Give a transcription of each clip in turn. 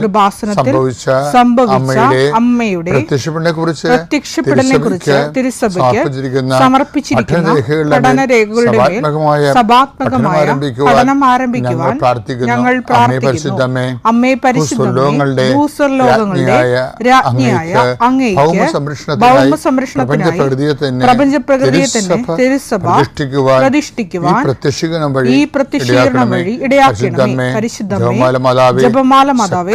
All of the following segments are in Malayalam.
കൃപാസനത്തിൽ സംഭവിച്ച അമ്മയുടെ പ്രത്യക്ഷപ്പെടനെ കുറിച്ച് പ്രത്യക്ഷപ്പെടലിനെ കുറിച്ച് തിരുസഭയ്ക്ക് സമർപ്പിച്ചിരിക്കുന്ന പഠനരേഖകളുടെ സഭാത്മകമായ പഠനം ആരംഭിക്കുവാൻ ഞങ്ങൾ പ്രാർത്ഥിക്കുന്നു. അമ്മേ ഭൂസ്വർലോകങ്ങളുടെ രാജ്ഞിയായ അങ്ങേക്ക് അങ്ങേക്ക് ഭൗമസംരക്ഷണത്തിനായി ഭൗമസംരക്ഷണത്തിനായി പ്രപഞ്ചപ്രകൃതിയെ തന്നെ തിരുസഭ പ്രതിഷ്ഠിക്കുവാൻ ഈ പ്രത്യക്ഷീകരണം വഴി ഇടയാക്കണമേ. പരിശുദ്ധമേ ജപമാല മാതാവേ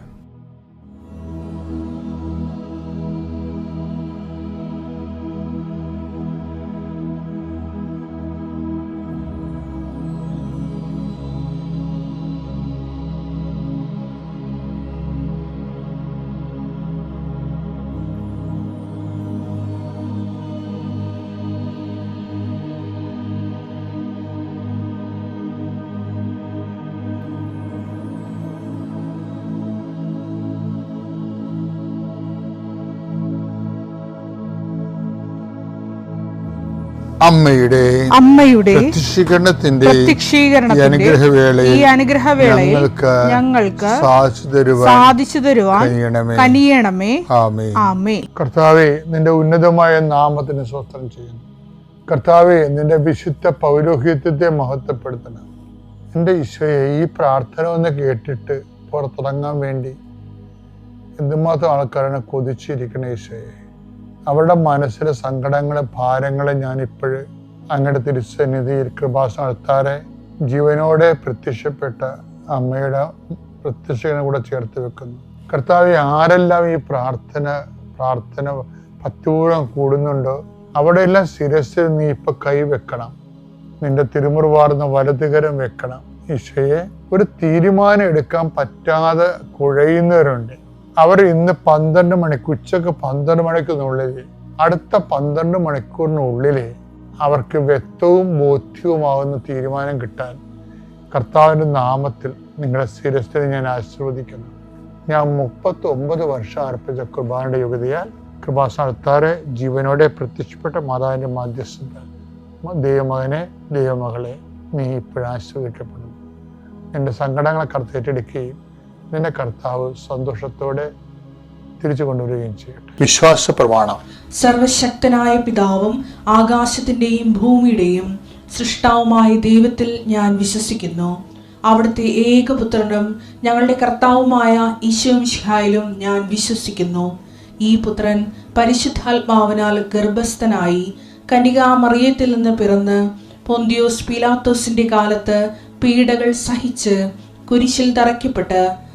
അമ്മയുടെ അമ്മയുടെ പ്രത്യക്ഷീകരണത്തിന്റെ അനുഗ്രഹവേളയിൽ ഈ അനുഗ്രഹവേളയിൽ ഞങ്ങൾക്ക് ഞങ്ങൾക്ക് സാധിച്ചു തരുവാൻ സാധിച്ചു തരുവാൻ കനിയണമേ. ആമേ ആമേ കർത്താവെ നിന്റെ ഉന്നതമായ നാമത്തിന് സ്വസ്ത്രം ചെയ്യുന്നു. കർത്താവെ നിന്റെ വിശുദ്ധ പൗരോഹിത്യത്തെ മഹത്വപ്പെടുത്തണം. എന്റെ ഈശോയെ ഈ പ്രാർത്ഥന ഒന്ന് കേട്ടിട്ട് പുറത്തിറങ്ങാൻ വേണ്ടി എന്തുമാത്രം ആൾക്കാരാണ് കൊതിച്ചിരിക്കണ ഈശോയെ. അവരുടെ മനസ്സിലെ സങ്കടങ്ങളെ ഭാരങ്ങളെ ഞാനിപ്പോഴ് അങ്ങയുടെ തിരുസന്നിധിയിൽ കൃപാസനത്താരെ ജീവനോടെ പ്രത്യക്ഷപ്പെട്ട അമ്മയുടെ പ്രത്യക്ഷനെ കൂടെ ചേർത്ത് വെക്കുന്നു. കർത്താവ് ആരെല്ലാം ഈ പ്രാർത്ഥന പ്രാർത്ഥന പത്തൂഴം കൂടുന്നുണ്ടോ അവിടെ എല്ലാം ശിരസിൽ നീ ഇപ്പൊ കൈവെക്കണം നിന്റെ തിരുമുറുവാർന്ന വലതുകരം വെക്കണം. ഈശോയെ ഒരു തീരുമാനം എടുക്കാൻ പറ്റാതെ കുഴയുന്നവരുണ്ട്. അവർ ഇന്ന് പന്ത്രണ്ട് മണിക്ക് ഉച്ചയ്ക്ക് പന്ത്രണ്ട് മണിക്കുള്ളിൽ അടുത്ത പന്ത്രണ്ട് മണിക്കൂറിനുള്ളിൽ അവർക്ക് വ്യക്തവും ബോധ്യവുമാകുന്ന തീരുമാനം കിട്ടാൻ കർത്താവിന്റെ നാമത്തിൽ നിങ്ങളെ ശിരസ്ഥിതി ഞാൻ ആശീർവദിക്കുന്നു. ഞാൻ മുപ്പത്തി ഒമ്പത് വർഷം അർപ്പിച്ച കുർബാനയുടെ യോഗ്യതയാൽ കൃപാസ്ഥാനത്താറെ ജീവനോടെ പ്രത്യക്ഷപ്പെട്ട മാതാവിന്റെ മധ്യസ്ഥത ദൈവമകനെ ദൈവമകളെ നീ ഇപ്പോഴും ആശ്രയിക്കപ്പെടുന്നു നിന്റെ സങ്കടങ്ങളെ കർത്ത നിന്റെ കർത്താവ് സന്തോഷത്തോടെ തിരിച്ചു കൊണ്ടുവരികയും ചെയ്യട്ടെ. വിശ്വാസ പ്രമാണം സർവശക്തനായ പിതാവും ആകാശത്തിന്റെയും ഭൂമിയുടെയും സൃഷ്ടാവുമായ ദൈവത്തിൽ ഞാൻ വിശ്വസിക്കുന്നു. അവിടുത്തെ ഏകപുത്രനും ഞങ്ങളുടെ കർത്താവുമായ ഈശോമിഷിഹായിലും ഞാൻ വിശ്വസിക്കുന്നു. ഈ പുത്രൻ പരിശുദ്ധാത്മാവിനാൽ ഗർഭസ്ഥനായി കനികാമറിയത്തിൽ നിന്ന് പിറന്ന് പൊന്തിയോസ് പിലാത്തോസിന്റെ കാലത്ത് പീഡകൾ സഹിച്ച് കുരിശിൽ തറയ്ക്കപ്പെട്ട്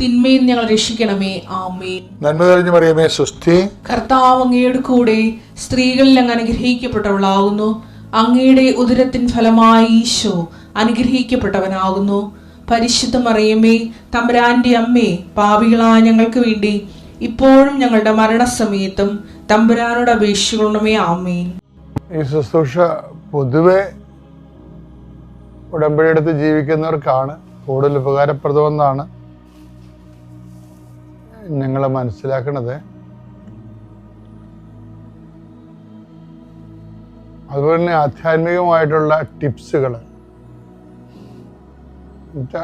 തിന്മയിൽ ഞങ്ങൾ രക്ഷിക്കണമേ. ആമേൻ. നന്മ കഴിഞ്ഞു പറയുമേ സുസ്ഥി കർത്താവ് അങ്ങയുടെ കൂടെ സ്ത്രീകളിൽ അങ്ങ് അനുഗ്രഹിക്കപ്പെട്ടവളാകുന്നു. അങ്ങയുടെ ഉദരത്തിൻ ഫലമായി ഈശോ അനുഗ്രഹിക്കപ്പെട്ടവനാകുന്നു. പരിശുദ്ധ മറിയമ്മേ തമ്പുരാന്റെ അമ്മേ പാപികളായ ഞങ്ങൾക്ക് വേണ്ടി ഇപ്പോഴും ഞങ്ങളുടെ മരണസമയത്തും തമ്പുരാനോട് അപേക്ഷിക്കണമേ. ആമേൻ. ഈ ശുശ്രൂഷ പൊതുവെ ഉടമ്പടിയെടുത്ത് ജീവിക്കുന്നവർക്കാണ് കൂടുതൽ ഉപകാരപ്രദമെന്നാണ് ഞങ്ങൾ മനസ്സിലാക്കണത്. അതുപോലെ തന്നെ ആധ്യാത്മികമായിട്ടുള്ള ടിപ്സുകൾ.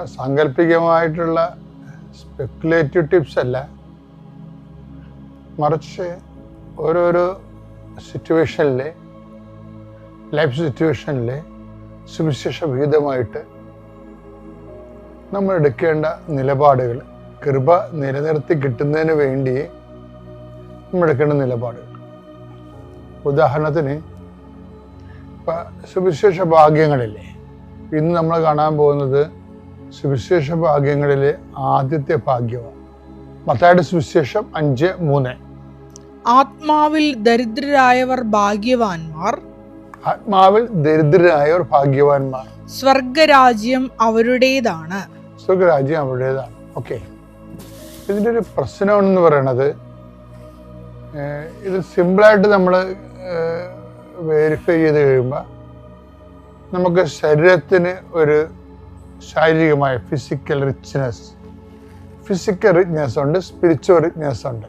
സാങ്കല്പികമായിട്ടുള്ള സ്പെക്കുലേറ്റീവ് ടിപ്സ് അല്ല. മറിച്ച് ഓരോരോ സിറ്റുവേഷനിൽ ലൈഫ് സിറ്റുവേഷനിൽ സുവിശേഷ വിഹിതമായിട്ട് നമ്മൾ എടുക്കേണ്ട നിലപാടുകൾ. കൃപ നിലനിർത്തി കിട്ടുന്നതിന് വേണ്ടി നമ്മൾ എടുക്കേണ്ട നിലപാടുകൾ ഉദാഹരണത്തിന് ഇപ്പം സുവിശേഷ ഭാഗ്യങ്ങളില്ലേ? ഇന്ന് നമ്മൾ കാണാൻ പോകുന്നത് സുവിശേഷ ഭാഗ്യങ്ങളിലെ ആദ്യത്തെ ഭാഗ്യമാണ്. മത്തായുടെ സുവിശേഷം അഞ്ച് മൂന്ന്. ആത്മാവിൽ ദരിദ്രരായവർ ഭാഗ്യവാന്മാർ. ആത്മാവിൽ ദരിദ്രരായവർ ഭാഗ്യവാന്മാർ. സ്വർഗരാജ്യം അവരുടേതാണ്. സ്വർഗരാജ്യം അവരുടേതാണ്. ഓക്കെ. ഇതിന്റെ ഒരു പ്രശ്നമാണെന്ന് പറയണത് ഇത് സിമ്പിളായിട്ട് നമ്മൾ വെരിഫൈ ചെയ്ത് കഴിയുമ്പോൾ നമുക്ക് ശരീരത്തിന് ഒരു ശാരീരികമായ ഫിസിക്കൽ റിച്ച്നെസ് ഫിസിക്കൽ റിച്ച്നെസ് ഉണ്ട് സ്പിരിച്വൽ റിച്ച്നെസ് ഉണ്ട്.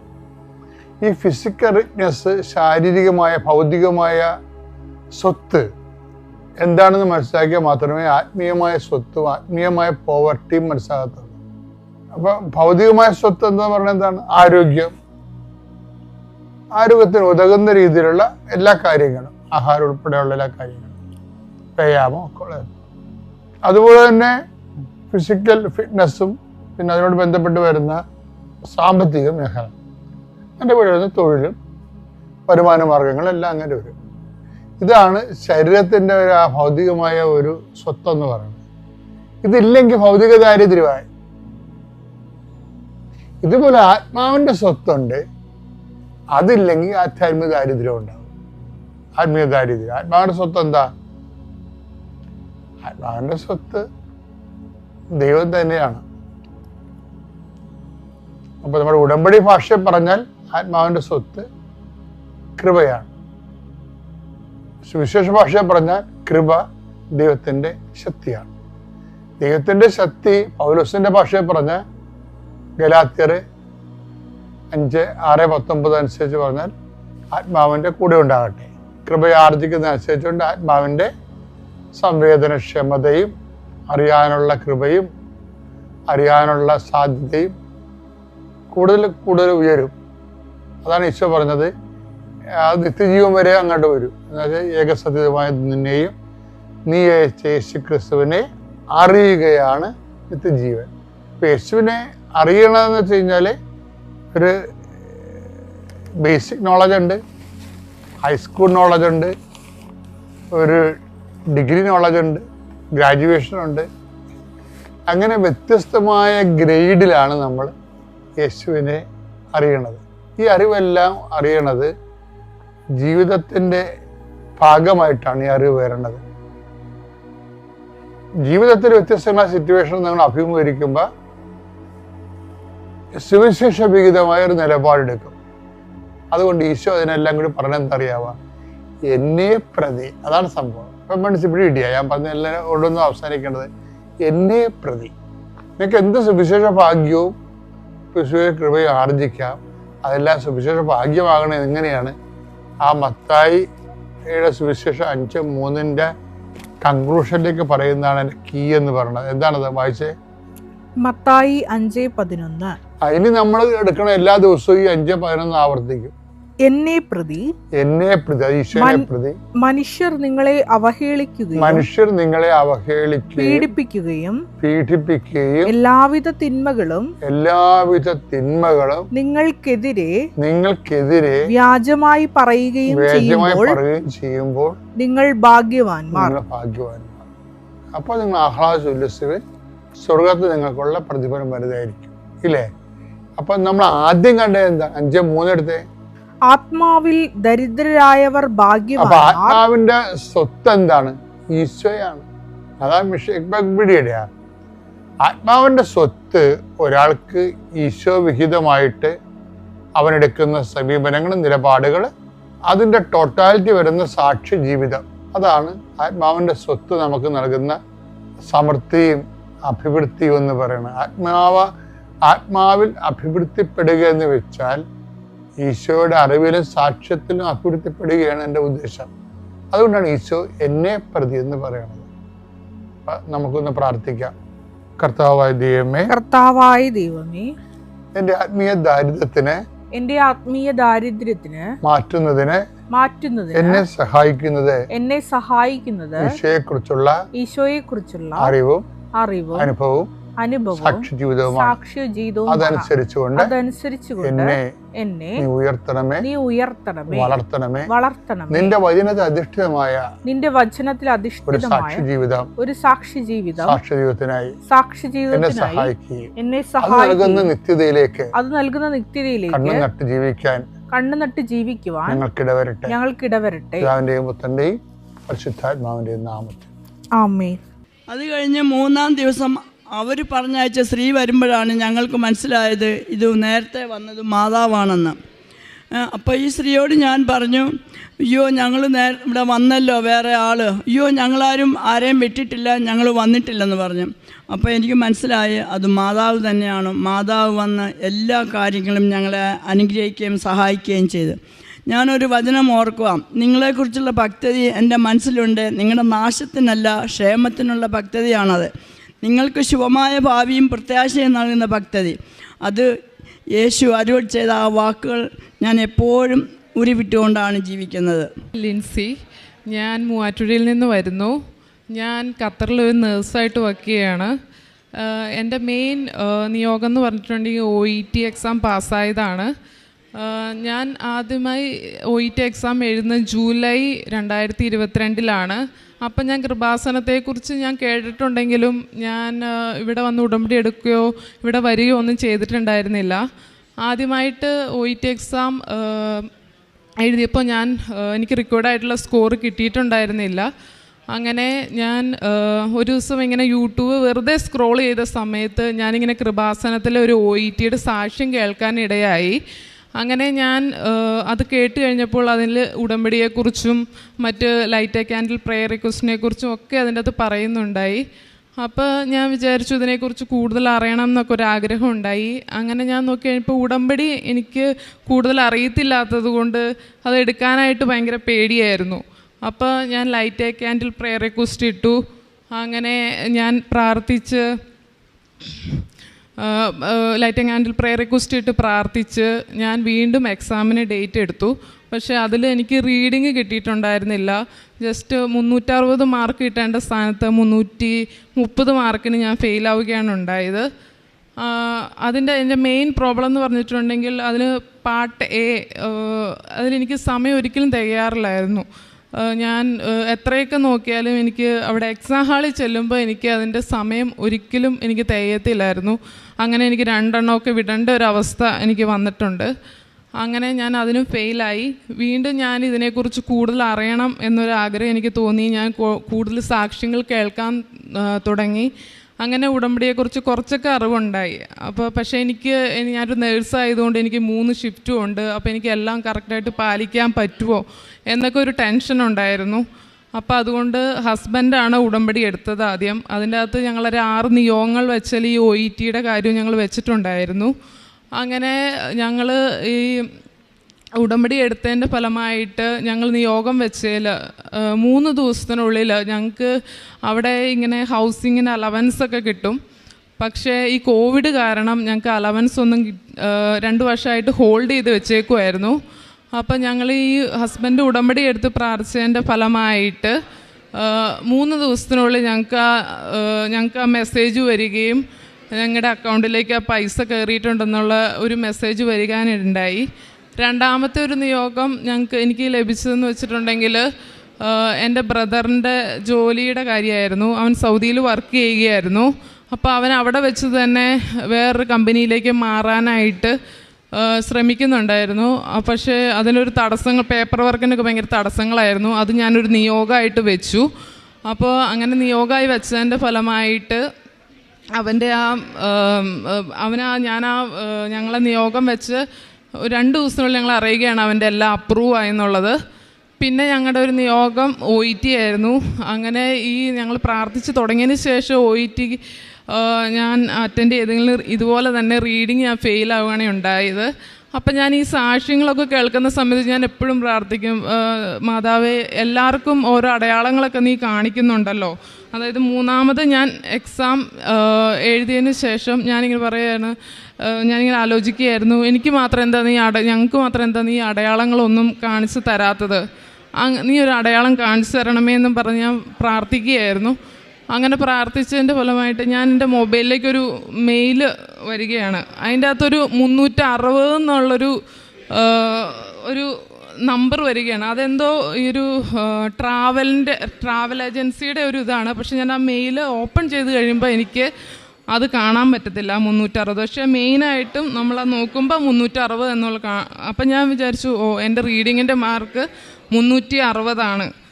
ഈ ഫിസിക്കൽ റിച്ച്നെസ് ശാരീരികമായ ഭൗതികമായ സ്വത്ത് എന്താണെന്ന് മനസ്സിലാക്കിയാൽ മാത്രമേ ആത്മീയമായ സ്വത്തും ആത്മീയമായ പോവർട്ടിയും മനസ്സിലാകത്തുള്ളൂ. അപ്പൊ ഭൗതികമായ സ്വത്ത് എന്ന് പറയുന്നത് എന്താണ്? ആരോഗ്യം. ആരോഗ്യത്തിന് ഉതകുന്ന രീതിയിലുള്ള എല്ലാ കാര്യങ്ങളും ആഹാരം ഉൾപ്പെടെയുള്ള എല്ലാ കാര്യങ്ങളും വ്യായാമം ഒക്കെ അതുപോലെ തന്നെ ഫിസിക്കൽ ഫിറ്റ്നസ്സും പിന്നെ അതിനോട് ബന്ധപ്പെട്ട് വരുന്ന സാമ്പത്തിക മേഖല എന്റെ കൂടെ വരുന്ന തൊഴിലും വരുമാന മാർഗങ്ങളും എല്ലാം അങ്ങനെ വരും. ഇതാണ് ശരീരത്തിന്റെ ഒരു ഭൗതികമായ ഒരു സ്വത്തെന്ന് പറയുന്നത്. ഇതില്ലെങ്കിൽ ഭൗതിക ദാരിദ്ര്യമായി ഇതുപോലെ ആത്മാവിന്റെ സ്വത്തുണ്ട്. അതില്ലെങ്കിൽ ആധ്യാത്മിക ദാരിദ്ര്യം ഉണ്ടാവും. ആത്മീയ ദാരിദ്ര്യം. ആത്മാവിന്റെ സ്വത്ത് എന്താ? ആത്മാവിന്റെ സ്വത്ത് ദൈവം തന്നെയാണ്. അപ്പൊ നമ്മുടെ ഉടമ്പടി ഭാഷ പറഞ്ഞാൽ ആത്മാവിന്റെ സ്വത്ത് കൃപയാണ്. സുവിശേഷ ഭാഷ പറഞ്ഞാൽ കൃപ ദൈവത്തിന്റെ ശക്തിയാണ്. ദൈവത്തിന്റെ ശക്തി പൗലോസിന്റെ ഭാഷയെ പറഞ്ഞാൽ ഗലാത്യർ അഞ്ച് ആറ് പത്തൊമ്പത് അനുസരിച്ച് പറഞ്ഞാൽ ആത്മാവിന്റെ കൂടെ ഉണ്ടാകട്ടെ. കൃപയെ ആർജിക്കുന്നതനുസരിച്ചുകൊണ്ട് ആത്മാവിന്റെ സംവേദനക്ഷമതയും അറിയാനുള്ള കൃപയും അറിയാനുള്ള സാധ്യതയും കൂടുതൽ കൂടുതൽ ഉയരും. അതാണ് ഈശോ പറഞ്ഞത്. ആ നിത്യജീവൻ വരെ അങ്ങോട്ട് വരും. എന്നുവെച്ചാൽ ഏകസത്യമായ നിന്നെയും നീ യേശു ക്രിസ്തുവിനെ അറിയുകയാണ് നിത്യജീവൻ. യേശുവിനെ അറിയണമെന്ന് വെച്ച് കഴിഞ്ഞാൽ ഒരു ബേസിക് നോളജ് ഉണ്ട് ഹൈസ്കൂൾ നോളജ് ഉണ്ട് ഒരു ഡിഗ്രി നോളജ് ഉണ്ട് ഗ്രാജുവേഷൻ ഉണ്ട്. അങ്ങനെ വ്യത്യസ്തമായ ഗ്രേഡിലാണ് നമ്മൾ യേശുവിനെ അറിയണത്. ഈ അറിവെല്ലാം അറിയണത് ജീവിതത്തിന്റെ ഭാഗമായിട്ടാണ് ഈ അറിവ് വരേണ്ടത്. ജീവിതത്തിൽ വ്യത്യസ്തമായ സിറ്റുവേഷൻ നിങ്ങൾ അഭിമുഖീകരിക്കുമ്പോൾ സുവിശേഷ വിഹിതമായ ഒരു നിലപാടെടുക്കും. അതുകൊണ്ട് ഈശോ അതിനെല്ലാം കൂടി പറഞ്ഞെന്തറിയാവുക എന്നെ പ്രതി. അതാണ് സംഭവം. ഇപ്പം മനസ്സിൽ കിട്ടിയ ഞാൻ പറഞ്ഞ എല്ലാം കൊണ്ടൊന്നും അവസാനിക്കേണ്ടത് എന്നെ പ്രതി. നിങ്ങൾക്ക് എന്ത് സുവിശേഷ ഭാഗ്യവും വിശുവിന്റെ കൃപയും ആർജിക്കാം. അതെല്ലാം സുവിശേഷ ഭാഗ്യമാകണത് എങ്ങനെയാണ്? ആ മത്തായിയുടെ സുവിശേഷം അഞ്ച് മൂന്നിന്റെ കൺക്ലൂഷനിലേക്ക് പറയുന്നതാണ് എന്റെ കീ എന്ന് പറയുന്നത് എന്താണത്? വായിച്ചേ. മത്തായി അഞ്ച് പതിനൊന്ന്. ഇനി നമ്മൾ എടുക്കണ എല്ലാ ദിവസവും ഈ അഞ്ച് പതിനൊന്ന് ആവർത്തിക്കും. എന്നെ പ്രതി എന്നെ പ്രതി പ്രതി. മനുഷ്യർ നിങ്ങളെ അവഹേളിക്കുകയും മനുഷ്യർ നിങ്ങളെ അവഹേളിക്കുകയും പീഡിപ്പിക്കുകയും പീഡിപ്പിക്കുകയും എല്ലാവിധ തിന്മകളും എല്ലാവിധ തിന്മകളും നിങ്ങൾക്കെതിരെ നിങ്ങൾക്കെതിരെ വ്യാജമായി പറയുകയും ചെയ്യുമ്പോൾ പറയുകയും ചെയ്യുമ്പോൾ നിങ്ങൾ ഭാഗ്യവാന്മാർ. ഭാഗ്യവാന്മാർ. അപ്പോൾ നിങ്ങൾ ആഹ്ലാദ ഉല്ലസിവൻ സ്വർഗത്ത് നിങ്ങൾക്കുള്ള പ്രതിഫലം വലുതായിരിക്കും. ഇല്ലേ? അപ്പൊ നമ്മൾ ആദ്യം കണ്ടത് എന്താ? അഞ്ച് മൂന്നെടുത്തേ ആത്മാവിൽ ദരിദ്രരായവർ അപ്പൊ ഭാഗ്യവാന്മാർ ആത്മാവിന്റെ സ്വത്ത് എന്താണ്? ഈശോയാണ്. അതാണ് മിഷയുടെ ആത്മാവിന്റെ സ്വത്ത് ഒരാൾക്ക് ഈശോ വിഹിതമായിട്ട് അവനെടുക്കുന്ന സമീപനങ്ങൾ നിലപാടുകൾ അതിന്റെ ടോട്ടാലിറ്റി വരുന്ന സാക്ഷി ജീവിതം. അതാണ് ആത്മാവിന്റെ സ്വത്ത് നമുക്ക് നൽകുന്ന സമൃദ്ധിയും അഭിവൃദ്ധിയും എന്ന് പറയുന്നത്. ആത്മാവ ആത്മാവിൽ അഭിവൃദ്ധിപ്പെടുക എന്ന് വെച്ചാൽ ഈശോയുടെ അറിവിലും സാക്ഷ്യത്തിലും അഭിവൃദ്ധിപ്പെടുകയാണ് എന്റെ ഉദ്ദേശം. അതുകൊണ്ടാണ് ഈശോ എന്നെ പ്രതി എന്ന് പറയുന്നത്. നമുക്കൊന്ന് പ്രാർത്ഥിക്കാം. കർത്താവായ ദൈവമേ കർത്താവായ ദൈവമേ എന്റെ ആത്മീയ ദാരിദ്ര്യത്തിന് എന്റെ ആത്മീയ ദാരിദ്ര്യത്തിന് മാറ്റുന്നതിന് മാറ്റുന്നത് എന്നെ സഹായിക്കുന്നത് എന്നെ സഹായിക്കുന്നത് ഈശോയെ കുറിച്ചുള്ള ഈശോയെ കുറിച്ചുള്ള അറിവും അറിവും അനുഭവവും അനുഭവവും സാക്ഷ്യ ജീവിതവും അതനുസരിച്ചുകൊണ്ട് അതനുസരിച്ചുകൊണ്ട് എന്നെ എന്നെ നീ ഉയർത്തണമേ നീ ഉയർത്തണമേ വളർത്തണമേ. വളർത്തണമേ. നിന്റെ വചനത്തിൽ അധിഷ്ഠിതമായ നിന്റെ വചനത്തിൽ അധിഷ്ഠിതമായ സാക്ഷി ജീവിതം ഒരു സാക്ഷി ജീവിതം സാക്ഷി ജീവിതത്തിനായി സാക്ഷി എന്നെ ജീവിതത്തിനായി സഹായിക്കുകയും എന്നെ സഹായിക്കുന്ന നിത്യതയിലേക്ക് അത് നൽകുന്ന കണ്ണു നിത്യതയിലേക്ക് നട്ട് ജീവിക്കാൻ കണ്ണു നട്ട് ജീവിക്കുവാൻ ഞങ്ങൾക്കിടവരട്ടെ. ഞങ്ങൾക്കിടവരട്ടെ. പിതാവിന്റെയും പുത്രന്റെയും പരിശുദ്ധാത്മാവിന്റെയും നാമത്തിൽ. ആമേ അത് കഴിഞ്ഞ് മൂന്നാം ദിവസം അവർ പറഞ്ഞയച്ച സ്ത്രീ വരുമ്പോഴാണ് ഞങ്ങൾക്ക് മനസ്സിലായത് ഇത് നേരത്തെ വന്നത് മാതാവാണെന്ന്. അപ്പോൾ ഈ സ്ത്രീയോട് ഞാൻ പറഞ്ഞു അയ്യോ ഞങ്ങൾ നേ ഇവിടെ വന്നല്ലോ വേറെ ആൾ അയ്യോ ഞങ്ങളാരും ആരെയും വിട്ടിട്ടില്ല ഞങ്ങൾ വന്നിട്ടില്ലെന്ന് പറഞ്ഞു. അപ്പോൾ എനിക്ക് മനസ്സിലായി അത് മാതാവ് തന്നെയാണ്. മാതാവ് വന്ന് എല്ലാ കാര്യങ്ങളും ഞങ്ങളെ അനുഗ്രഹിക്കുകയും സഹായിക്കുകയും ചെയ്തു. ഞാനൊരു വചനം ഓർക്കുക നിങ്ങളെക്കുറിച്ചുള്ള ഭക്തി എന്റെ മനസ്സിലുണ്ട്. നിങ്ങളുടെ നാശത്തിനല്ല ക്ഷേമത്തിനുള്ള ഭക്തതിയാണത് നിങ്ങൾക്ക് ശുഭമായ ഭാവിയും പ്രത്യാശയും നൽകുന്ന ഭക്തതി അത് യേശു അരുൾ ചെയ്ത ആ വാക്കുകൾ ഞാൻ എപ്പോഴും ഉരുവിട്ടുകൊണ്ടാണ് ജീവിക്കുന്നത്. ലിൻസി ഞാൻ മൂവാറ്റുപുഴയിൽ നിന്ന് വരുന്നു. ഞാൻ ഖത്തറിൽ ഒരു നേഴ്സായിട്ട് വർക്ക് ചെയ്യുകയാണ് എന്റെ മെയിൻ നിയോഗം എന്ന് പറഞ്ഞിട്ടുണ്ടെങ്കിൽ ഒ ഇ ടി എക്സാം പാസ്സായതാണ് ഞാൻ ആദ്യമായി ഒ ഇ ടി എക്സാം എഴുതുന്നത് ജൂലൈ രണ്ടായിരത്തി ഇരുപത്തിരണ്ടിലാണ് അപ്പം ഞാൻ കൃപാസനത്തെക്കുറിച്ച് ഞാൻ കേട്ടിട്ടുണ്ടെങ്കിലും ഞാൻ ഇവിടെ വന്ന് ഉടമ്പടി എടുക്കുകയോ ഇവിടെ വരികയോ ഒന്നും ചെയ്തിട്ടുണ്ടായിരുന്നില്ല. ആദ്യമായിട്ട് ഒ ഇ ടി എക്സാം എഴുതിയപ്പോൾ ഞാൻ എനിക്ക് റെക്കോർഡായിട്ടുള്ള സ്കോർ കിട്ടിയിട്ടുണ്ടായിരുന്നില്ല. അങ്ങനെ ഞാൻ ഒരു ദിവസം ഇങ്ങനെ യൂട്യൂബ് വെറുതെ സ്ക്രോൾ ചെയ്ത സമയത്ത് ഞാനിങ്ങനെ കൃപാസനത്തിലെ ഒരു ഒ ഇ ടിയുടെ സാക്ഷ്യം കേൾക്കാനിടയായി. അങ്ങനെ ഞാൻ അത് കേട്ട് കഴിഞ്ഞപ്പോൾ അതിൽ ഉടമ്പടിയെക്കുറിച്ചും മറ്റ് ലൈറ്റ് ക്യാൻഡിൽ പ്രെയർ റിക്വസ്റ്റിനെ കുറിച്ചും ഒക്കെ അതിന്റെ അകത്ത് പറയുന്നുണ്ടായി. അപ്പോൾ ഞാൻ വിചാരിച്ചു ഇതിനെക്കുറിച്ച് കൂടുതൽ അറിയണം എന്നൊക്കെ ഒരു ആഗ്രഹം ഉണ്ടായി. അങ്ങനെ ഞാൻ നോക്കി കഴിഞ്ഞപ്പോൾ ഉടമ്പടി എനിക്ക് കൂടുതൽ അറിയത്തില്ലാത്തത് കൊണ്ട് അത് എടുക്കാനായിട്ട് ഭയങ്കര പേടിയായിരുന്നു. അപ്പോൾ ഞാൻ ലൈറ്റ് ക്യാൻഡിൽ പ്രെയർ റിക്വസ്റ്റ് ഇട്ടു. അങ്ങനെ ഞാൻ പ്രാർത്ഥിച്ച് ലൈറ്റ് ആൻഡിൽ പ്രേ റിക്വസ്റ്റ് ഇട്ട് പ്രാർത്ഥിച്ച് ഞാൻ വീണ്ടും എക്സാമിന് ഡേറ്റ് എടുത്തു. പക്ഷേ അതിൽ എനിക്ക് റീഡിങ് കിട്ടിയിട്ടുണ്ടായിരുന്നില്ല. ജസ്റ്റ് മുന്നൂറ്ററുപത് മാർക്ക് കിട്ടേണ്ട സ്ഥാനത്ത് മുന്നൂറ്റി മുപ്പത് മാർക്കിന് ഞാൻ ഫെയിലാവുകയാണ് ഉണ്ടായത്. അതിന്റെ എന്റെ മെയിൻ പ്രോബ്ലം എന്ന് പറഞ്ഞിട്ടുണ്ടെങ്കിൽ അതിന് പാർട്ട് എ അതിലെനിക്ക് സമയം ഒരിക്കലും തികയാറില്ലായിരുന്നു ഞാൻ എത്രയൊക്കെ നോക്കിയാലും എനിക്ക് അവിടെ എക്സാം ഹാളിൽ ചെല്ലുമ്പോൾ എനിക്ക് അതിന്റെ സമയം ഒരിക്കലും എനിക്ക് തികയത്തില്ലായിരുന്നു അങ്ങനെ എനിക്ക് രണ്ടെണ്ണമൊക്കെ വിടേണ്ട ഒരു അവസ്ഥ എനിക്ക് വന്നിട്ടുണ്ട്. അങ്ങനെ ഞാൻ അതിനും ഫെയിലായി. വീണ്ടും ഞാൻ ഇതിനെക്കുറിച്ച് കൂടുതൽ അറിയണം എന്നൊരു ആഗ്രഹം എനിക്ക് തോന്നി. ഞാൻ കൂടുതൽ സാക്ഷ്യങ്ങൾ കേൾക്കാൻ തുടങ്ങി. അങ്ങനെ ഉടമ്പടിയെക്കുറിച്ച് കുറച്ചൊക്കെ അറിവുണ്ടായി. അപ്പോൾ പക്ഷേ എനിക്ക് ഞാനൊരു നേഴ്സായതുകൊണ്ട് എനിക്ക് മൂന്ന് ഷിഫ്റ്റും ഉണ്ട്. അപ്പോൾ എനിക്ക് എല്ലാം കറക്റ്റായിട്ട് പാലിക്കാൻ പറ്റുമോ എന്നൊക്കെ ഒരു ടെൻഷൻ ഉണ്ടായിരുന്നു അപ്പോൾ അതുകൊണ്ട് ഹസ്ബൻഡാണ് ഉടമ്പടി എടുത്തത് ആദ്യം. അതിന്റെ അകത്ത് ഞങ്ങളൊരു ആറ് നിയോഗങ്ങൾ വെച്ചാൽ ഈ ഒ ഇ ടിയുടെ കാര്യം ഞങ്ങൾ വെച്ചിട്ടുണ്ടായിരുന്നു. അങ്ങനെ ഞങ്ങൾ ഈ ഉടമ്പടി എടുത്തതിന്റെ ഫലമായിട്ട് ഞങ്ങൾ നിയോഗം വെച്ചതിൽ മൂന്ന് ദിവസത്തിനുള്ളിൽ ഞങ്ങൾക്ക് അവിടെ ഇങ്ങനെ ഹൗസിങ്ങിന് അലവൻസ് ഒക്കെ കിട്ടും. പക്ഷേ ഈ കോവിഡ് കാരണം ഞങ്ങൾക്ക് അലവൻസ് ഒന്നും രണ്ട് വർഷമായിട്ട് ഹോൾഡ് ചെയ്ത് വെച്ചേക്കുമായിരുന്നു അപ്പം ഞങ്ങൾ ഈ ഹസ്ബൻഡ് ഉടമ്പടി എടുത്ത് പ്രാർത്ഥിച്ചതിന്റെ ഫലമായിട്ട് മൂന്ന് ദിവസത്തിനുള്ളിൽ ഞങ്ങൾക്ക് ആ ഞങ്ങൾക്ക് ആ മെസ്സേജ് വരികയും ഞങ്ങളുടെ അക്കൗണ്ടിലേക്ക് ആ പൈസ കയറിയിട്ടുണ്ടെന്നുള്ള ഒരു മെസ്സേജ് വരികാനുണ്ടായി. രണ്ടാമത്തെ ഒരു നിയോഗം ഞങ്ങൾക്ക് എനിക്ക് ലഭിച്ചതെന്ന് വെച്ചിട്ടുണ്ടെങ്കിൽ എന്റെ ബ്രദറിന്റെ ജോലിയുടെ കാര്യമായിരുന്നു. അവൻ സൗദിയിൽ വർക്ക് ചെയ്യുകയായിരുന്നു. അപ്പോൾ അവൻ അവിടെ വെച്ച് തന്നെ വേറൊരു കമ്പനിയിലേക്ക് മാറാനായിട്ട് ശ്രമിക്കുന്നുണ്ടായിരുന്നു. പക്ഷേ അതിനൊരു തടസ്സങ്ങൾ പേപ്പർ വർക്കിനൊക്കെ ഭയങ്കര തടസ്സങ്ങളായിരുന്നു. അത് ഞാനൊരു നിയോഗമായിട്ട് വെച്ചു. അപ്പോൾ അങ്ങനെ നിയോഗമായി വെച്ചതിന്റെ ഫലമായിട്ട് അവന്റെ ആ അവനാ ആ ഞങ്ങളെ നിയോഗം വെച്ച് രണ്ട് ദിവസത്തിനുള്ളിൽ ഞങ്ങൾ അറിയുകയാണ് അവന്റെ എല്ലാം അപ്രൂവ് ആയെന്നുള്ളത്. പിന്നെ ഞങ്ങളുടെ ഒരു നിയോഗം ഒ ടി ആയിരുന്നു. അങ്ങനെ ഈ ഞങ്ങൾ പ്രാർത്ഥിച്ച് തുടങ്ങിയതിന് ശേഷം ഒ ഞാൻ അറ്റൻഡ് ചെയ്തെങ്കിലും ഇതുപോലെ തന്നെ റീഡിങ് ഞാൻ ഫെയിൽ ആവുകയാണ് ഉണ്ടായത്. അപ്പം ഞാൻ ഈ സാക്ഷ്യങ്ങളൊക്കെ കേൾക്കുന്ന സമയത്ത് ഞാൻ എപ്പോഴും പ്രാർത്ഥിക്കും മാതാവേ എല്ലാവർക്കും ഓരോ അടയാളങ്ങളൊക്കെ നീ കാണിക്കുന്നുണ്ടല്ലോ. അതായത് മൂന്നാമത് ഞാൻ എക്സാം എഴുതിയതിന് ശേഷം ഞാനിങ്ങനെ പറയുകയാണ് ഞാനിങ്ങനെ ആലോചിക്കുകയായിരുന്നു എനിക്ക് മാത്രം എന്താ നീ അട ഞങ്ങൾക്ക് മാത്രം എന്താ നീ അടയാളങ്ങളൊന്നും കാണിച്ചു തരാത്തത്? നീ ഒരു അടയാളം കാണിച്ചു തരണമേ എന്നും പറഞ്ഞ് ഞാൻ പ്രാർത്ഥിക്കുകയായിരുന്നു. അങ്ങനെ പ്രാർത്ഥിച്ചതിന്റെ ഫലമായിട്ട് ഞാൻ എന്റെ മൊബൈലിലേക്കൊരു മെയിൽ വരികയാണ്. അതിന്റെ അകത്തൊരു മുന്നൂറ്റി അറുപത് എന്നുള്ളൊരു ഒരു നമ്പർ വരികയാണ്. അതെന്തോ ഈ ഒരു ട്രാവലിന്റെ ട്രാവൽ ഏജൻസിയുടെ ഒരു ഇതാണ്. പക്ഷെ ഞാൻ ആ മെയിൽ ഓപ്പൺ ചെയ്ത് കഴിയുമ്പോൾ എനിക്ക് അത് കാണാൻ പറ്റത്തില്ല മുന്നൂറ്ററുപത്. പക്ഷേ മെയിനായിട്ടും നമ്മൾ അത് നോക്കുമ്പോൾ മുന്നൂറ്ററുപത് എന്നുള്ള അപ്പം ഞാൻ വിചാരിച്ചു ഓ എന്റെ റീഡിങ്ങിന്റെ മാർക്ക് മുന്നൂറ്റി അറുപതാണ്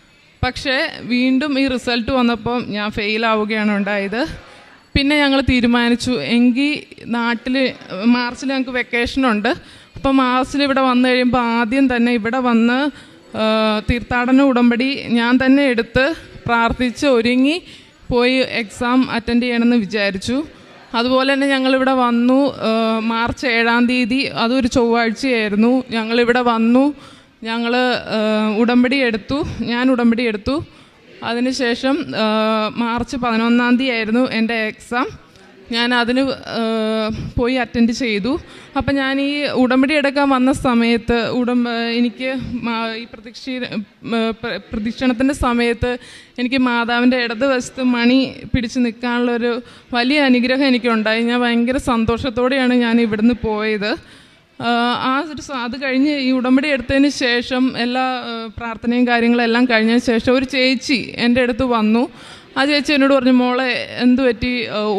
പക്ഷേ വീണ്ടും ഈ റിസൾട്ട് വന്നപ്പം ഞാൻ ഫെയിൽ ആവുകയാണ് ഉണ്ടായത്. പിന്നെ ഞങ്ങൾ തീരുമാനിച്ചു. എങ്കിൽ നാട്ടിൽ മാർച്ചിൽ ഞങ്ങൾക്ക് വെക്കേഷനുണ്ട് അപ്പോൾ മാർച്ചിൽ ഇവിടെ വന്നു കഴിയുമ്പോൾ ആദ്യം തന്നെ ഇവിടെ വന്ന് തീർത്ഥാടന ഉടമ്പടി ഞാൻ തന്നെ എടുത്ത് പ്രാർത്ഥിച്ച് ഒരുങ്ങി പോയി എക്സാം അറ്റൻഡ് ചെയ്യണമെന്ന് വിചാരിച്ചു. അതുപോലെ തന്നെ ഞങ്ങളിവിടെ വന്നു മാർച്ച് ഏഴാം തീയതി അതൊരു ചൊവ്വാഴ്ചയായിരുന്നു. ഞങ്ങളിവിടെ വന്നു ഞങ്ങൾ ഉടമ്പടി എടുത്തു. ഞാൻ ഉടമ്പടി എടുത്തു. അതിനുശേഷം മാർച്ച് പതിനൊന്നാം തീയതി ആയിരുന്നു എന്റെ എക്സാം. ഞാൻ അതിന് പോയി അറ്റൻഡ് ചെയ്തു. അപ്പം ഞാൻ ഈ ഉടമ്പടി എടുക്കാൻ വന്ന സമയത്ത് ഉടമ്പ എനിക്ക് ഈ പ്രതീക്ഷ പ്രദക്ഷിണത്തിന്റെ സമയത്ത് എനിക്ക് മാതാവിന്റെ ഇടത് വശത്ത് മണി പിടിച്ച് നിൽക്കാനുള്ളൊരു വലിയ അനുഗ്രഹം എനിക്കുണ്ടായി. ഞാൻ ഭയങ്കര സന്തോഷത്തോടെയാണ് ഞാൻ ഇവിടുന്ന് പോയത്. ആ ഒരു അത് കഴിഞ്ഞ് ഈ ഉടമ്പടി എടുത്തതിന് ശേഷം എല്ലാ പ്രാർത്ഥനയും കാര്യങ്ങളും എല്ലാം കഴിഞ്ഞതിന് ശേഷം ഒരു ചേച്ചി എന്റെ അടുത്ത് വന്നു. ആ ചേച്ചി എന്നോട് പറഞ്ഞു മോളെ എന്ത് പറ്റി?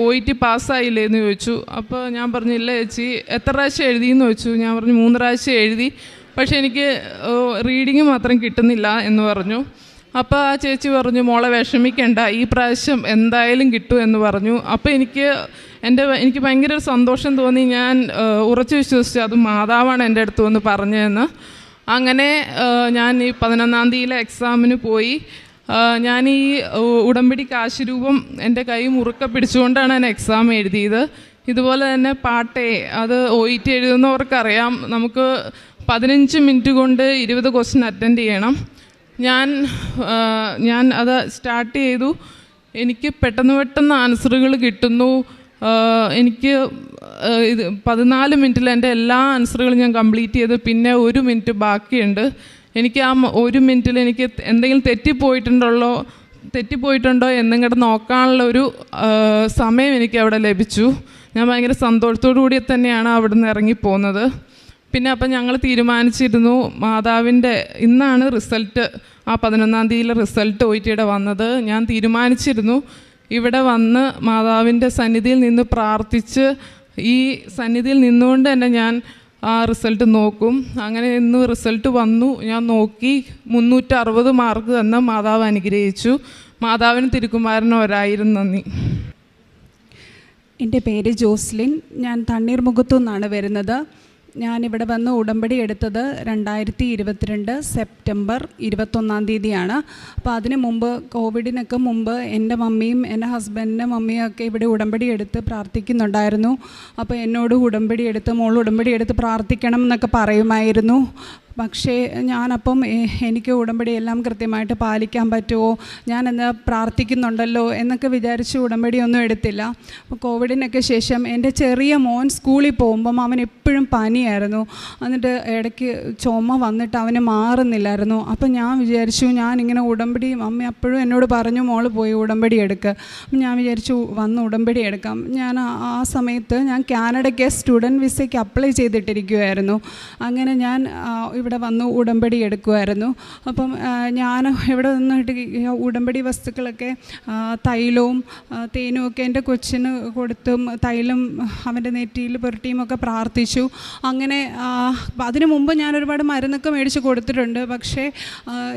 ഒ ഇ ടി പാസ്സായില്ലേ? എന്ന് ചോദിച്ചു. അപ്പോൾ ഞാൻ പറഞ്ഞു ഇല്ല ചേച്ചി എത്ര പ്രാവശ്യം എഴുതിയെന്ന് ചോദിച്ചു. ഞാൻ പറഞ്ഞു മൂന്ന് പ്രാവശ്യം എഴുതി. പക്ഷേ എനിക്ക് റീഡിങ് മാത്രം കിട്ടുന്നില്ല എന്ന് പറഞ്ഞു. അപ്പോൾ ആ ചേച്ചി പറഞ്ഞു മോളെ വിഷമിക്കണ്ട ഈ പ്രാവശ്യം എന്തായാലും കിട്ടും എന്ന് പറഞ്ഞു. അപ്പോൾ എനിക്ക് എന്റെ എനിക്ക് ഭയങ്കര ഒരു സന്തോഷം തോന്നി. ഞാൻ ഉറച്ചു വിശ്വസിച്ചു അത് മാതാവാണ് എന്റെ അടുത്ത് വന്ന് പറഞ്ഞതെന്ന്. അങ്ങനെ ഞാൻ ഈ പതിനൊന്നാം തീയതിയിലെ എക്സാമിന് പോയി. ഞാൻ ഈ ഉടമ്പടി കാശുരൂപം എന്റെ കൈ മുറുക്കെ പിടിച്ചുകൊണ്ടാണ് ഞാൻ എക്സാം എഴുതിയത്. ഇതുപോലെ തന്നെ പാട്ടേ അത് ഒ ഇ ടി എഴുതുന്നവർക്കറിയാം. നമുക്ക് പതിനഞ്ച് മിനിറ്റ് കൊണ്ട് ഇരുപത് ക്വസ്റ്റ്യൻ അറ്റൻഡ് ചെയ്യണം. ഞാൻ ഞാൻ അത് സ്റ്റാർട്ട് ചെയ്തു. എനിക്ക് പെട്ടെന്ന് പെട്ടെന്ന് ആൻസറുകൾ കിട്ടുന്നു. എനിക്ക് ഇത് പതിനാല് മിനിറ്റിൽ എന്റെ എല്ലാ ആൻസറുകളും ഞാൻ കംപ്ലീറ്റ് ചെയ്ത്. പിന്നെ ഒരു മിനിറ്റ് ബാക്കിയുണ്ട്. എനിക്ക് ആ ഒരു മിനിറ്റിൽ എനിക്ക് എന്തെങ്കിലും തെറ്റിപ്പോയിട്ടുണ്ടല്ലോ തെറ്റിപ്പോയിട്ടുണ്ടോ എന്നും കൂടെ നോക്കാനുള്ള ഒരു സമയം എനിക്ക് അവിടെ ലഭിച്ചു. ഞാൻ ഭയങ്കര സന്തോഷത്തോടു കൂടി തന്നെയാണ് അവിടെ നിന്ന് ഇറങ്ങിപ്പോകുന്നത് പിന്നെ അപ്പം ഞങ്ങൾ തീരുമാനിച്ചിരുന്നു മാതാവിന്റെ ഇന്നാണ് റിസൾട്ട്. ആ പതിനൊന്നാം തീയതിയിലെ റിസൾട്ട് ഒയിറ്റിയുടെ വന്നത്. ഞാൻ തീരുമാനിച്ചിരുന്നു. ഇവിടെ വന്ന് മാതാവിന്റെ സന്നിധിയിൽ നിന്ന് പ്രാർത്ഥിച്ച് ഈ സന്നിധിയിൽ നിന്നുകൊണ്ട് തന്നെ ഞാൻ ആ റിസൾട്ട് നോക്കും. അങ്ങനെ ഇന്ന് റിസൾട്ട് വന്നു. ഞാൻ നോക്കി മുന്നൂറ്ററുപത് മാർക്ക് തന്ന മാതാവ് അനുഗ്രഹിച്ചു. മാതാവിന് തിരുക്കുമാരന് ഒരായിരം നന്ദി. എന്റെ പേര് ജോസ്ലിൻ. ഞാൻ തണ്ണീർമുഖത്തു നിന്നാണ് വരുന്നത്. ഞാനിവിടെ വന്ന് ഉടമ്പടി എടുത്തത് രണ്ടായിരത്തി ഇരുപത്തിരണ്ട് സെപ്റ്റംബർ ഇരുപത്തൊന്നാം തീയതിയാണ്. അപ്പോൾ അതിന് മുമ്പ് കോവിഡിനൊക്കെ മുമ്പ് എന്റെ മമ്മിയും എന്റെ ഹസ്ബൻഡിന്റെ മമ്മിയും ഒക്കെ ഇവിടെ ഉടമ്പടി എടുത്ത് പ്രാർത്ഥിക്കുന്നുണ്ടായിരുന്നു. അപ്പോൾ എന്നോട് ഉടമ്പടി എടുത്ത് മോൾ ഉടമ്പടി എടുത്ത് പ്രാർത്ഥിക്കണം എന്നൊക്കെ പറയുമായിരുന്നു. പക്ഷേ ഞാനപ്പം എനിക്ക് ഉടമ്പടി എല്ലാം കൃത്യമായിട്ട് പാലിക്കാൻ പറ്റുമോ? എന്താ പ്രാർത്ഥിക്കുന്നുണ്ടല്ലോ എന്നൊക്കെ വിചാരിച്ച് ഉടമ്പടി ഒന്നും എടുത്തില്ല. അപ്പോൾ കോവിഡിനൊക്കെ ശേഷം എന്റെ ചെറിയ മോൻ സ്കൂളിൽ പോകുമ്പം അവൻ എപ്പോഴും പനിയായിരുന്നു. എന്നിട്ട് ഇടയ്ക്ക് ചുമ വന്നിട്ട് അവന് മാറുന്നില്ലായിരുന്നു. അപ്പം ഞാൻ വിചാരിച്ചു ഞാൻ ഇങ്ങനെ ഉടമ്പടി അമ്മ അപ്പോഴും എന്നോട് പറഞ്ഞു മോൾ പോയി ഉടമ്പടി എടുക്കുക അപ്പം ഞാൻ വിചാരിച്ചു വന്ന് ഉടമ്പടി എടുക്കാം. ഞാൻ ആ- സമയത്ത് ഞാൻ കാനഡയ്ക്ക് സ്റ്റുഡന്റ് വിസയ്ക്ക് അപ്ലൈ ചെയ്തിട്ടിരിക്കുമായിരുന്നു അങ്ങനെ ഞാൻ ഇവിടെ വന്ന് ഉടമ്പടി എടുക്കുമായിരുന്നു അപ്പം ഞാൻ ഇവിടെ നിന്നിട്ട് ഉടമ്പടി വസ്തുക്കളൊക്കെ തൈലവും തേനും ഒക്കെ എന്റെ കൊച്ചിന് കൊടുത്തും തൈലം അവന്റെ നെറ്റിയിൽ പുരട്ടിയും ഒക്കെ പ്രാർത്ഥിച്ചു. അങ്ങനെ അതിനു മുമ്പ് ഞാൻ ഒരുപാട് മരുന്നൊക്കെ മേടിച്ച് കൊടുത്തിട്ടുണ്ട്. പക്ഷേ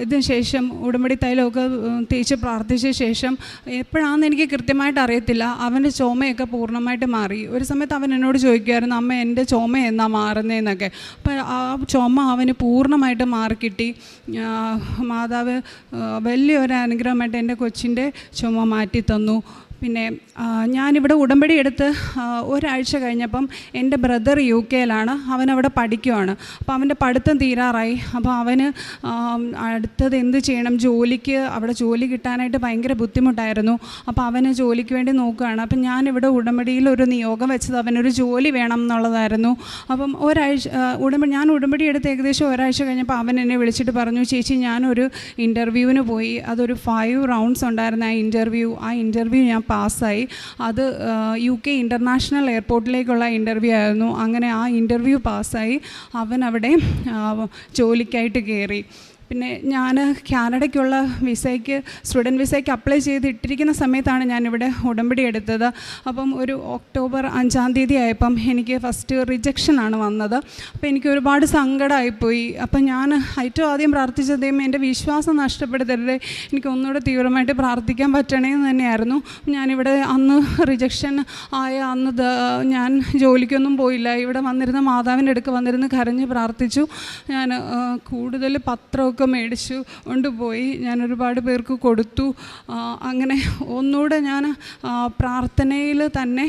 ഇതിന് ശേഷം ഉടമ്പടി തൈലമൊക്കെ തേച്ച് പ്രാർത്ഥിച്ച ശേഷം എപ്പോഴാണെന്ന് എനിക്ക് കൃത്യമായിട്ട് അറിയത്തില്ല. അവന്റെ ചുമയൊക്കെ പൂർണമായിട്ട് മാറി. ഒരു സമയത്ത് അവൻ എന്നോട് ചോദിക്കുമായിരുന്നു അമ്മ എന്റെ ചുമ എന്നാ മാറുന്നതെന്നൊക്കെ അപ്പോൾ ആ ചുമ അവന് പൂർണമായിട്ട് മാറിക്കിട്ടി മാതാവ് വലിയൊരു അനുഗ്രഹമായിട്ട് എന്റെ കൊച്ചിന്റെ ചുമ മാറ്റി തന്നു പിന്നെ ഞാനിവിടെ ഉടമ്പടി എടുത്ത് ഒരാഴ്ച കഴിഞ്ഞപ്പം എന്റെ ബ്രദർ യു കെയിലാണ്. അവൻ അവിടെ പഠിക്കുവാണ്. അപ്പോൾ അവന്റെ പഠിത്തം തീരാറായി. അപ്പോൾ അവന് അടുത്തത് എന്ത് ചെയ്യണം? ജോലിക്ക് അവിടെ ജോലി കിട്ടാനായിട്ട് ഭയങ്കര ബുദ്ധിമുട്ടായിരുന്നു. അപ്പോൾ അവന് ജോലിക്ക് വേണ്ടി നോക്കുകയാണ്. അപ്പം ഞാനിവിടെ ഉടമ്പടിയിൽ ഒരു നിയോഗം വെച്ചത് അവനൊരു ജോലി വേണം എന്നുള്ളതായിരുന്നു. അപ്പം ഒരാഴ്ച ഉടമ്പടി ഞാൻ ഉടമ്പടി എടുത്ത് ഏകദേശം ഒരാഴ്ച കഴിഞ്ഞപ്പോൾ അവൻ എന്നെ വിളിച്ചിട്ട് പറഞ്ഞു ചേച്ചി ഞാനൊരു ഇന്റർവ്യൂവിന് പോയി. അതൊരു ഫൈവ് റൗണ്ട്സ് ഉണ്ടായിരുന്ന ആ ഇന്റർവ്യൂ ആ ഇന്റർവ്യൂ ഞാൻ പാസ്സായി. അത് യു കെ ഇന്റർനാഷണൽ എയർപോർട്ടിലേക്കുള്ള ഇന്റർവ്യൂ ആയിരുന്നു. അങ്ങനെ ആ ഇന്റർവ്യൂ പാസ്സായി. അവൻ അവിടെ ജോലിക്കായിട്ട് കയറി പിന്നെ ഞാൻ കാനഡയ്ക്കുള്ള വിസയ്ക്ക് സ്റ്റുഡന്റ് വിസയ്ക്ക് അപ്ലൈ ചെയ്ത് ഇട്ടിരിക്കുന്ന സമയത്താണ് ഞാനിവിടെ ഉടമ്പടി എടുത്തത്. അപ്പം ഒരു ഒക്ടോബർ അഞ്ചാം തീയതി ആയപ്പം എനിക്ക് ഫസ്റ്റ് റിജക്ഷനാണ് വന്നത്. അപ്പോൾ എനിക്ക് ഒരുപാട് സങ്കടമായിപ്പോയി അപ്പം ഞാൻ ഏറ്റവും ആദ്യം പ്രാർത്ഥിച്ചതേയും എന്റെ വിശ്വാസം നഷ്ടപ്പെടുത്തരുത്. എനിക്ക് ഒന്നുകൂടെ തീവ്രമായിട്ട് പ്രാർത്ഥിക്കാൻ പറ്റണേ എന്ന് തന്നെയായിരുന്നു. ഞാനിവിടെ അന്ന് റിജക്ഷൻ ആയ അന്ന് ഞാൻ ജോലിക്കൊന്നും പോയില്ല. ഇവിടെ വന്നിരുന്ന മാതാവിന്റെ അടുക്ക് വന്നിരുന്ന് കരഞ്ഞ് പ്രാർത്ഥിച്ചു. ഞാൻ കൂടുതൽ പത്രമൊക്കെ മേടിച്ചു കൊണ്ടുപോയി. ഞാൻ ഒരുപാട് പേർക്ക് കൊടുത്തു. അങ്ങനെ ഒന്നുകൂടെ ഞാൻ പ്രാർത്ഥനയിൽ തന്നെ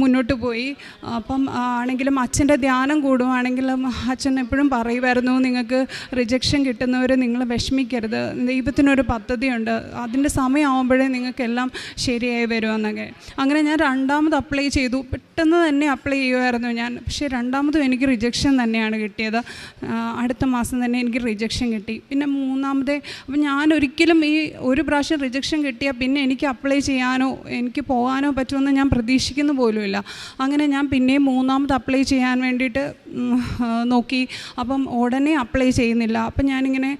മുന്നോട്ട് പോയി. അപ്പം ആണെങ്കിലും അച്ഛന്റെ ധ്യാനം കൂടുവാണെങ്കിലും അച്ഛൻ എപ്പോഴും പറയുമായിരുന്നു നിങ്ങൾക്ക് റിജക്ഷൻ കിട്ടുന്നവർ നിങ്ങൾ വിഷമിക്കരുത്. ദൈവത്തിനൊരു പദ്ധതിയുണ്ട്. അതിന്റെ സമയമാകുമ്പോഴേ നിങ്ങൾക്കെല്ലാം ശരിയായി വരുമെന്നൊക്കെ. അങ്ങനെ ഞാൻ രണ്ടാമത് അപ്ലൈ ചെയ്തു. പെട്ടെന്ന് തന്നെ അപ്ലൈ ചെയ്യുമായിരുന്നു ഞാൻ. പക്ഷേ രണ്ടാമതും എനിക്ക് റിജക്ഷൻ തന്നെയാണ് കിട്ടിയത്. അടുത്ത മാസം തന്നെ എനിക്ക് റിജക്ഷൻ കിട്ടി. പിന്നെ മൂന്നാമത്തെ അപ്പം ഞാൻ ഒരിക്കലും ഈ ഒരു പ്രാവശ്യം റിജക്ഷൻ കിട്ടിയാൽ പിന്നെ എനിക്ക് അപ്ലൈ ചെയ്യാനോ എനിക്ക് പോകാനോ പറ്റുമെന്ന് ഞാൻ പ്രതീക്ഷിക്കുന്നു പോലുമില്ല. അങ്ങനെ ഞാൻ പിന്നെയും മൂന്നാമത് അപ്ലൈ ചെയ്യാൻ വേണ്ടിയിട്ട് നോക്കി. അപ്പം ഉടനെ അപ്ലൈ ചെയ്യുന്നില്ല. അപ്പം ഞാനിങ്ങനെ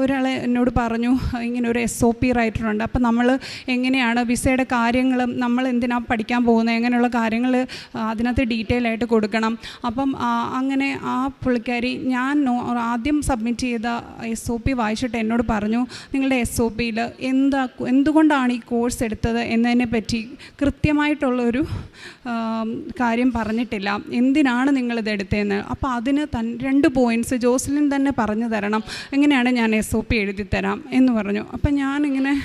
ഒരാളെ എന്നോട് പറഞ്ഞു ഇങ്ങനെ ഒരു എസ് ഒ പി റൈറ്ററുണ്ട് അപ്പം നമ്മൾ എങ്ങനെയാണ് വിസയുടെ കാര്യങ്ങളും നമ്മൾ എന്തിനാണ് പഠിക്കാൻ പോകുന്നത് എങ്ങനെയുള്ള കാര്യങ്ങൾ അതിനകത്ത് ഡീറ്റെയിൽ ആയിട്ട് കൊടുക്കണം. അപ്പം അങ്ങനെ ആ പുള്ളിക്കാരി ഞാൻ ആദ്യം സബ്മിറ്റ് ചെയ്ത എസ് ഒ പി വായിച്ചിട്ട് എന്നോട് പറഞ്ഞു നിങ്ങളുടെ എസ് ഒ പിയിൽ എന്താ എന്തുകൊണ്ടാണ് ഈ കോഴ്സ് എടുത്തത് എന്നതിനെ പറ്റി കൃത്യമായിട്ടുള്ളൊരു കാര്യം പറഞ്ഞിട്ടില്ല. എന്തിനാണ് നിങ്ങളിത് എടുത്തതെന്ന്? അപ്പോൾ അതിന് തൻ രണ്ട് പോയിന്റ്സ് ജോസ്ലിൻ തന്നെ പറഞ്ഞു തരണം. എങ്ങനെയാണ് ഞാൻ എസ് ഒ പി എഴുതി തരാം എന്ന് പറഞ്ഞു. അപ്പം ഞാനിങ്ങനെ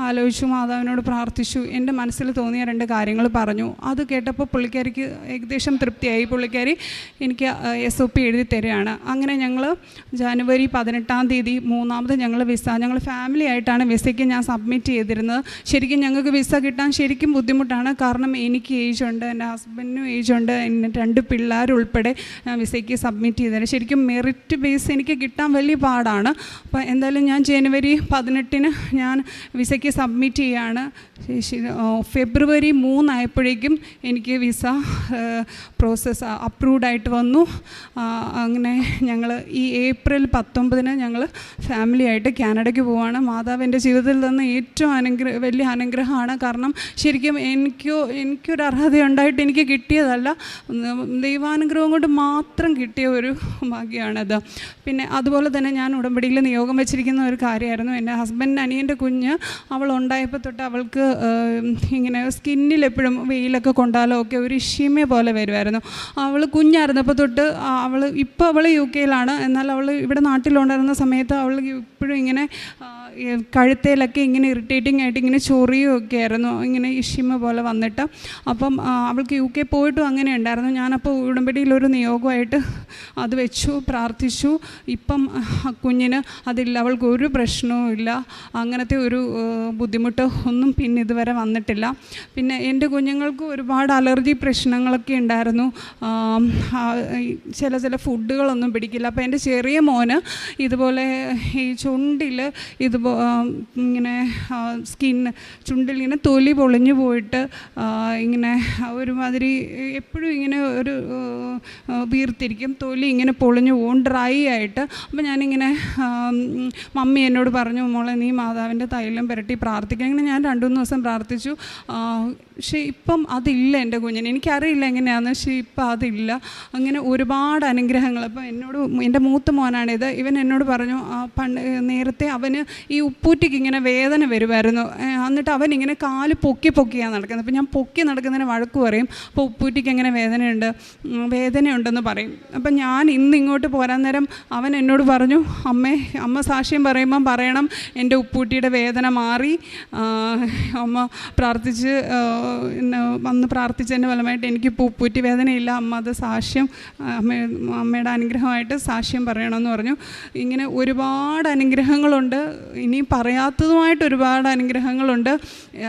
ആലോചിച്ചു മാതാവിനോട് പ്രാർത്ഥിച്ചു. എന്റെ മനസ്സിൽ തോന്നിയ രണ്ട് കാര്യങ്ങൾ പറഞ്ഞു. അത് കേട്ടപ്പോൾ പുള്ളിക്കാരിക്ക് ഏകദേശം തൃപ്തിയായി. പുള്ളിക്കാരി എനിക്ക് എസ് ഒ പി എഴുതി തരികയാണ്. അങ്ങനെ ഞങ്ങൾ ജനുവരി പതിനെട്ടാം തീയതി മൂന്നാമത് ഞങ്ങൾ വിസ ഞങ്ങൾ ഫാമിലി ആയിട്ടാണ് വിസയ്ക്ക് ഞാൻ സബ്മിറ്റ് ചെയ്തിരുന്നത്. ശരിക്കും ഞങ്ങൾക്ക് വിസ കിട്ടാൻ ശരിക്കും ബുദ്ധിമുട്ടാണ്. കാരണം എനിക്ക് ഏജ് ഉണ്ട് എന്റെ ഹസ്ബൻഡിനും ഏജ് ഉണ്ട് എന്റെ രണ്ട് പിള്ളേരുൾപ്പെടെ ഞാൻ വിസയ്ക്ക് സബ്മിറ്റ് ചെയ്തത് ശരിക്കും മെറിറ്റ് ബേസ് എനിക്ക് കിട്ടാൻ വലിയ പാടാണ്. അപ്പോൾ എന്തായാലും ഞാൻ ജനുവരി പതിനെട്ടിന് ഞാൻ വിസയ്ക്ക് സബ്മിറ്റ് ചെയ്യാണ്. ഫെബ്രുവരി മൂന്നായപ്പോഴേക്കും എനിക്ക് വിസ പ്രോസസ്സ് അപ്രൂവ്ഡ് ആയിട്ട് വന്നു. അങ്ങനെ ഞങ്ങൾ ഈ ഏപ്രിൽ പത്തൊമ്പതിന് ഞങ്ങൾ ഫാമിലിയായിട്ട് കാനഡയ്ക്ക് പോവാണ്. മാതാവ് എന്റെ ജീവിതത്തിൽ തന്ന ഏറ്റവും അനുഗ്രഹ വലിയ അനുഗ്രഹമാണ്. കാരണം ശരിക്കും എനിക്കോ എനിക്കൊരു അർഹത ഉണ്ടായിട്ട് എനിക്ക് കിട്ടിയതല്ല. ദൈവാനുഗ്രഹം കൊണ്ട് മാത്രം കിട്ടിയ ഒരു ഭാഗ്യമാണത്. പിന്നെ അതുപോലെ തന്നെ ഞാൻ ഉടമ്പടിയിൽ നിയോഗം വെച്ചിരിക്കുന്ന ഒരു കാര്യമായിരുന്നു. എന്റെ ഹസ്ബൻഡ് അനിയന്റെ കുഞ്ഞ് അവൾ ഉണ്ടായപ്പോൾ തൊട്ട് അവൾക്ക് ഇങ്ങനെ സ്കിന്നിൽ എപ്പോഴും വെയിലൊക്കെ കൊണ്ടാലോ ഒക്കെ ഒരു ഇഷ്യമേ പോലെ വരുമായിരുന്നു. അവൾ കുഞ്ഞായിരുന്നപ്പോൾ തൊട്ട് അവൾ ഇപ്പോൾ അവൾ യു കെയിലാണ്. എന്നാൽ അവൾ ഇവിടെ നാട്ടിലുണ്ടായിരുന്ന സമയത്ത് അവൾ ഇപ്പോഴും ഇങ്ങനെ കഴുത്തേലൊക്കെ ഇങ്ങനെ ഇറിറ്റേറ്റിംഗ് ആയിട്ട് ഇങ്ങനെ ചൊറിയുമൊക്കെ ആയിരുന്നു ഇങ്ങനെ ഇഷിമ പോലെ വന്നിട്ട്. അപ്പം അവൾക്ക് യു കെ പോയിട്ടും അങ്ങനെ ഉണ്ടായിരുന്നു. ഞാനപ്പോൾ ഉടമ്പടിയിലൊരു നിയോഗമായിട്ട് അത് വെച്ചു പ്രാർത്ഥിച്ചു. ഇപ്പം കുഞ്ഞിന് അതില്ല അവൾക്ക് ഒരു പ്രശ്നവും ഇല്ല. അങ്ങനത്തെ ഒരു ബുദ്ധിമുട്ട് ഒന്നും പിന്നെ ഇതുവരെ വന്നിട്ടില്ല. പിന്നെ എന്റെ കുഞ്ഞുങ്ങൾക്ക് ഒരുപാട് അലർജി പ്രശ്നങ്ങളൊക്കെ ഉണ്ടായിരുന്നു. ചില ചില ഫുഡുകളൊന്നും പിടിക്കില്ല. അപ്പോൾ എന്റെ ചെറിയ മോന് ഇതുപോലെ ഈ ചുണ്ടിൽ ഇതുപോലെ ഇങ്ങനെ സ്കിൻ ചുണ്ടിൽ ഇങ്ങനെ തൊലി പൊളിഞ്ഞു പോയിട്ട് ഇങ്ങനെ ഒരുമാതിരി എപ്പോഴും ഇങ്ങനെ ഒരു വീർത്തിരിക്കും. തൊലി ഇങ്ങനെ പൊളിഞ്ഞു പോകും ഡ്രൈ ആയിട്ട്. അപ്പോൾ ഞാനിങ്ങനെ മമ്മി എന്നോട് പറഞ്ഞു മോളെ നീ മാതാവിന്റെ തൈലം പുരട്ടി പ്രാർത്ഥിക്കണം. ഇങ്ങനെ ഞാൻ രണ്ടു മൂന്ന് ദിവസം പ്രാർത്ഥിച്ചു. പക്ഷേ ഇപ്പം അതില്ല എന്റെ കുഞ്ഞിന്. എനിക്കറിയില്ല എങ്ങനെയാണെന്ന് പക്ഷേ ഇപ്പം അതില്ല. അങ്ങനെ ഒരുപാട് അനുഗ്രഹങ്ങൾ. അപ്പം എന്നോട് എന്റെ മൂത്ത മോനാണിത്. ഇവൻ എന്നോട് പറഞ്ഞു പണ്ട് നേരത്തെ അവന് ഈ ഉപ്പൂറ്റിക്ക് ഇങ്ങനെ വേദന വരുമായിരുന്നു എന്നിട്ട് അവൻ ഇങ്ങനെ കാൽ പൊക്കി പൊക്കിയാണ് നടക്കുന്നത്. അപ്പം ഞാൻ പൊക്കി നടക്കുന്നതിന് വഴക്ക് പറയും അപ്പോൾ ഉപ്പൂറ്റിക്ക് എങ്ങനെ വേദനയുണ്ട്? വേദനയുണ്ടെന്ന് പറയും. അപ്പം ഞാൻ ഇന്ന് ഇങ്ങോട്ട് പോരാൻ നേരം അവൻ എന്നോട് പറഞ്ഞു അമ്മേ അമ്മ സാക്ഷ്യം പറയുമ്പം പറയണം എന്റെ ഉപ്പൂറ്റിയുടെ വേദന മാറി. അമ്മ പ്രാർത്ഥിച്ച് വന്ന് പ്രാർത്ഥിച്ചതിന്റെ ഫലമായിട്ട് എനിക്കിപ്പോൾ ഉപ്പൂറ്റി വേദനയില്ല. അമ്മ അത് സാക്ഷ്യം അമ്മ അമ്മയുടെ അനുഗ്രഹമായിട്ട് സാക്ഷ്യം പറയണമെന്ന് പറഞ്ഞു. ഇങ്ങനെ ഒരുപാട് അനുഗ്രഹങ്ങളുണ്ട്. ഇനിയും പറയാത്തതുമായിട്ട് ഒരുപാട് അനുഗ്രഹങ്ങളുണ്ട്.